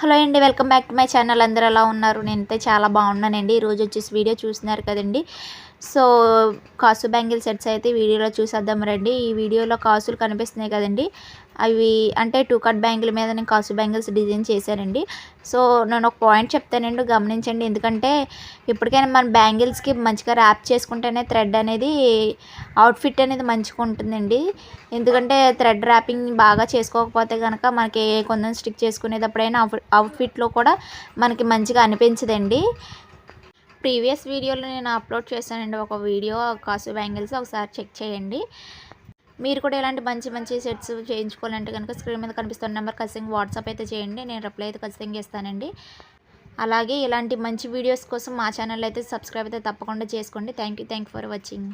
Hello అండి welcome back to my channel. అందరూ ఎలా ఉన్నారు? నేనైతే చాలా బాగున్నానండి. ఈరోజు వచ్చేసి వీడియో చూస్తున్నారు కదండి. సో కాసు బ్యాంగిల్ సెట్స్ అయితే వీడియోలో చూసేద్దాం రండి. ఈ వీడియోలో కాసులు కనిపిస్తున్నాయి కదండి. అవి అంటే టూ కట్ బ్యాంగిల్ మీద నేను కాసు బ్యాంగిల్స్ డిజైన్ చేశానండి. సో నేను ఒక పాయింట్ చెప్తానండి గమనించండి. ఎందుకంటే ఇప్పటికైనా మన బ్యాంగిల్స్కి మంచిగా ర్యాప్ చేసుకుంటేనే థ్రెడ్ అనేది అవుట్ఫిట్ అనేది మంచిగా ఉంటుందండి. ఎందుకంటే థ్రెడ్ ర్యాపింగ్ బాగా చేసుకోకపోతే కనుక మనకి కొందరు స్టిక్ చేసుకునేటప్పుడైనా అవుట్ఫిట్లో కూడా మనకి మంచిగా అనిపించదండి. ప్రీవియస్ వీడియోలో నేను అప్లోడ్ చేశానండి ఒక వీడియో కాసు బ్యాంగిల్స్ ఒకసారి చెక్ చేయండి. మీరు కూడా ఇలాంటి మంచి మంచి సెట్స్ చేయించుకోవాలంటే కనుక స్క్రీన్ మీద కనిపిస్తున్న నెంబర్ ఖచ్చితంగా వాట్సాప్ అయితే చేయండి. నేను రిప్లై అయితే ఖచ్చితంగా ఇస్తానండి. అలాగే ఇలాంటి మంచి వీడియోస్ కోసం మా ఛానల్ అయితే సబ్స్క్రైబ్ అయితే తప్పకుండా చేసుకోండి. Thank you thank for watching.